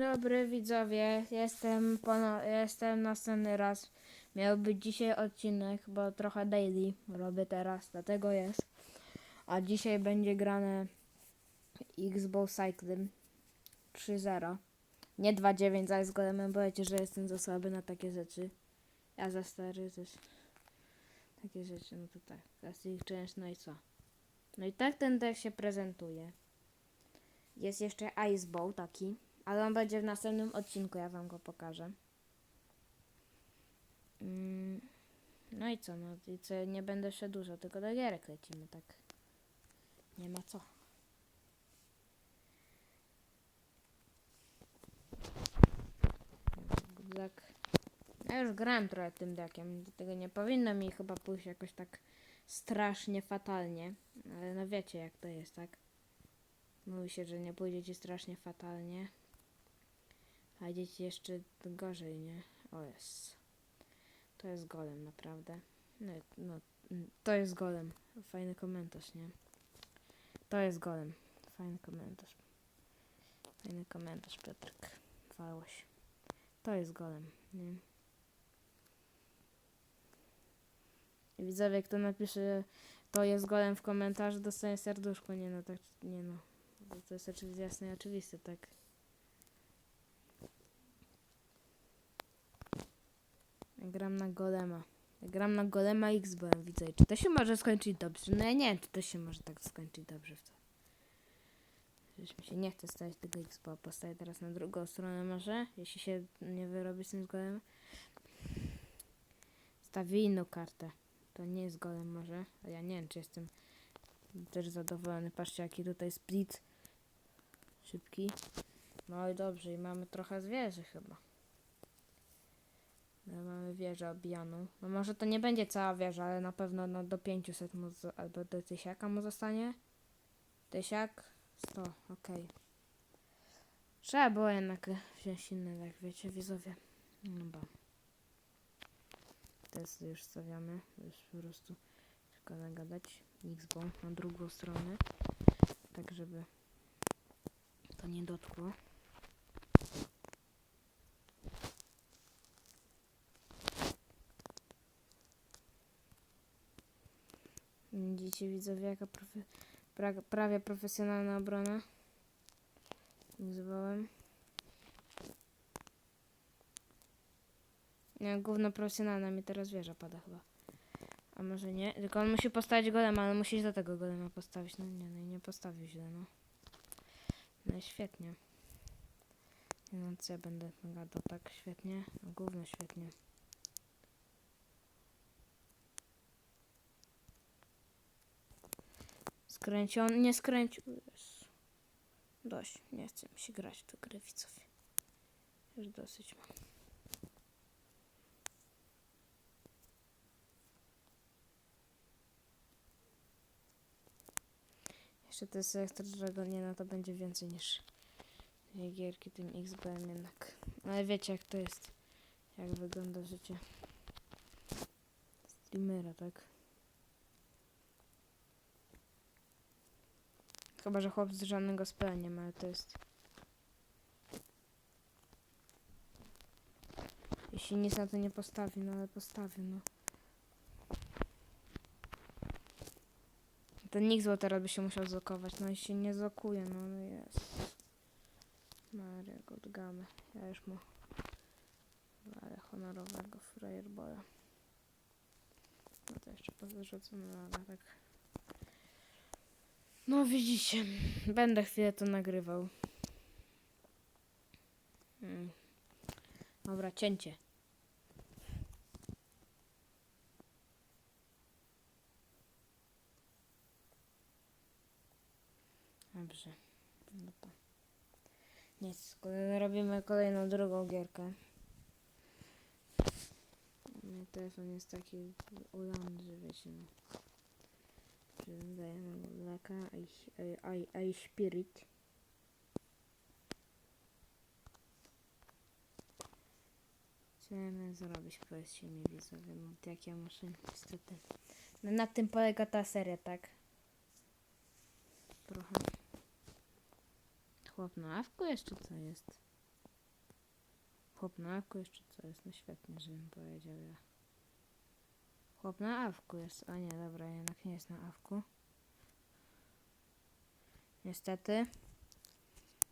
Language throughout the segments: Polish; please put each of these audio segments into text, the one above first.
dobry widzowie, jestem, jestem następny raz. Miał być dzisiaj odcinek, bo trochę daily robię teraz, dlatego jest. A dzisiaj będzie grane Xbox Cycling 3.0. Nie 2.9, zaś z golemem, bo wiecie, że jestem za słaby na takie rzeczy. Ja za stary też. Takie rzeczy, no to tak. Classic Challenge, no i co? No i tak ten deck się prezentuje. Jest jeszcze Ice Ball taki, ale on będzie w następnym odcinku, ja wam go pokażę. Mm, No i co, no i co, nie będę jeszcze dużo, tylko do gierek lecimy, tak. Nie ma co. Tak. Ja już grałem trochę tym dekiem, dlatego nie powinno mi chyba pójść jakoś tak strasznie fatalnie, ale no wiecie jak to jest, tak? Mówi się, że nie pójdzie ci strasznie fatalnie. A idzie ci jeszcze gorzej, nie? O jest. To jest golem, naprawdę. No, no, mm, to jest golem. Fajny komentarz, nie? To jest golem. Fajny komentarz. Fajny komentarz, Piotrek. Chwałoś. To jest golem, nie? Widzowie, kto napisze to jest golem w komentarzu, dostanie serduszko. Nie no, tak, nie no. To jest oczywiście jasne i oczywiste, tak. Gram na golema. Gram na golema X byłem, widzę. Czy to się może skończyć dobrze? No ja nie wiem, czy to się może tak skończyć dobrze w to. Już mi się nie chce stać tego X, bo postawię teraz na drugą stronę może, jeśli się nie wyrobi z tym golem. Stawię inną kartę. To nie jest golem może, a ja nie wiem, czy jestem też zadowolony. Patrzcie, jaki tutaj split szybki. No i dobrze, i mamy trochę zwierzy chyba. Wieżę obijaną. No może to nie będzie cała wieża, ale na pewno no, do 500 mu, albo do tysiaka mu zostanie. Tysiak, 100, okej. Trzeba było jednak wziąć inny, jak wiecie, widzowie. No bo. Teraz już stawiamy, już po prostu tylko nagadać Xbox na drugą stronę, tak żeby to nie dotkło. Widzicie widzowie jaka profe, pra, prawie profesjonalna obrona. Nazywałem. Nie, gówno profesjonalna mi teraz wieża pada chyba. A może nie? Tylko on musi postawić golema, ale musi do tego golema postawić. No nie, no i nie postawił źle, no. No świetnie. Nie no, co ja będę gadał tak świetnie? No świetnie. Skręcił, on nie skręcił. Dość, nie chcę mi się grać do gry widzowie. Już dosyć mam. Jeszcze to jest nie no to będzie więcej niż gierki tym XBM jednak. Ale wiecie jak to jest. Jak wygląda życie streamera, tak? Chyba, że chłop z żadnego spela nie ma, ale to jest... Jeśli nic na to nie postawi, no ale postawi, no. Ten nikt zło teraz by się musiał zokować, no i się nie zokuje, no, no jest. Maria Godgamy. Ja już mu... Ale honorowego Firebola. No to jeszcze powyrzucę, no ale tak... No widzicie, będę chwilę to nagrywał. Mm. Dobra, cięcie. Dobrze. No to. Nic, robimy kolejną drugą gierkę. Mój telefon jest taki ulany, że wiecie, no. Dajemy mu laka, i, spirit. Mam zrobić, powiedzcie mi widzowie, jak ja muszę, niestety. No na tym polega ta seria, tak? Trochę. Chłop na awku jeszcze co jest? Chłop na awku jeszcze co jest? No świetnie, żebym powiedział ja. Chłop na awku jest. A nie, dobra, jednak nie jest na awku. Niestety.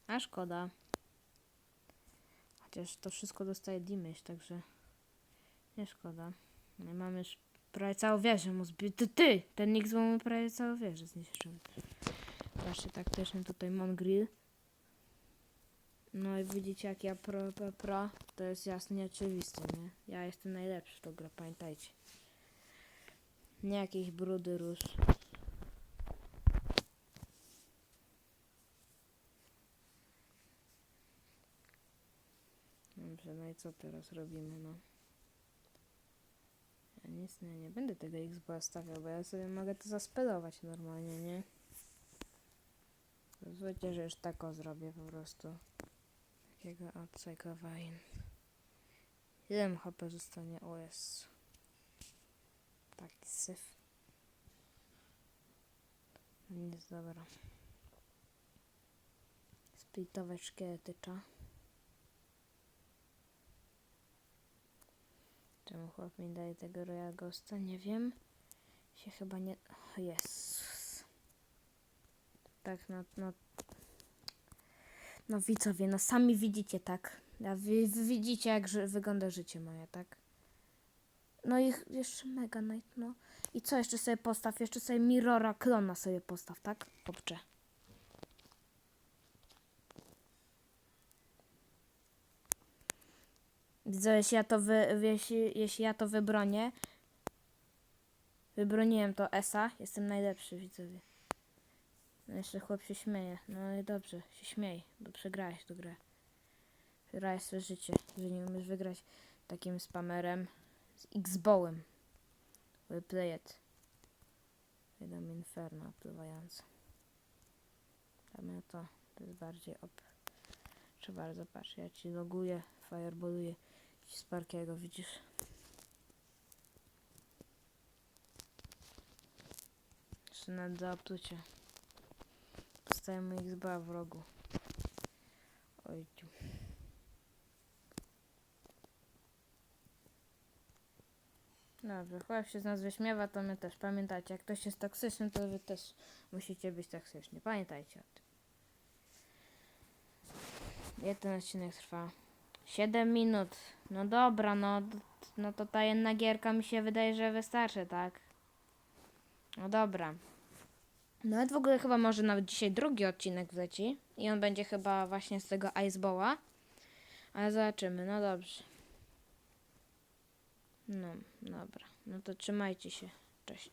A szkoda. Chociaż to wszystko dostaje damage, także nie szkoda. Mamy już prawie całą wieżę mu zbi... Ty, ty! Ten nick mu prawie całą wieżę zniszczył. Patrzcie, taktyczny tutaj Mongrill. No i widzicie jak ja pro, pro, pro, to jest jasne i oczywiste, nie? Ja jestem najlepszy w tą grę, pamiętajcie. Nie jakieś brudy róż. Dobrze, no i co teraz robimy, no? Ja nic nie, nie będę tego Xboxa stawiał, bo ja sobie mogę to zaspedować normalnie, nie? Pozwólcie, że już tak o zrobię po prostu. Takiego odsekowain. Ile mu HP zostanie? O jest. Taki syf. No Nic, dobra. Splitować szkieletycza. Czemu chłop mi daje tego Royal Ghosta? Nie wiem. Się chyba nie... Jest. Tak, no, no... No widzowie, no sami widzicie, tak? Ja, wy, wy widzicie, jak ży, wygląda życie moje, tak? No i jeszcze Mega Knight, no. I co jeszcze sobie postaw? Jeszcze sobie Mirrora klona sobie postaw, tak? Popcze. Widzę, jeśli ja to wy, jeśli, jeśli ja to wybronię, wybroniłem to Esa, jestem najlepszy, widzowie. No jeszcze chłop się śmieje. No i dobrze, się śmiej, bo przegrałeś tę grę. Przegrałeś swoje życie, że nie umiesz wygrać takim spamerem z X-Bowem. We play it. Wydam inferno opływające. Damy to, to jest bardziej op. Proszę bardzo, patrz, ja ci loguję, fireballuję ci z Parkiego, widzisz? Jeszcze nawet za optucie. Postawiam X2 w rogu. Ojciu. Dobrze, chłop się z nas wyśmiewa, to my też. Pamiętajcie, jak ktoś jest toksyczny, to wy też musicie być toksyczni. Pamiętajcie o tym. Ile ten odcinek trwa? 7 minut. No dobra, no, no to ta jedna gierka mi się wydaje, że wystarczy, tak? No dobra. Nawet w ogóle chyba może nawet dzisiaj drugi odcinek wleci. I on będzie chyba właśnie z tego Iceballa. Ale zobaczymy, no dobrze. No, dobra. No to trzymajcie się. Cześć.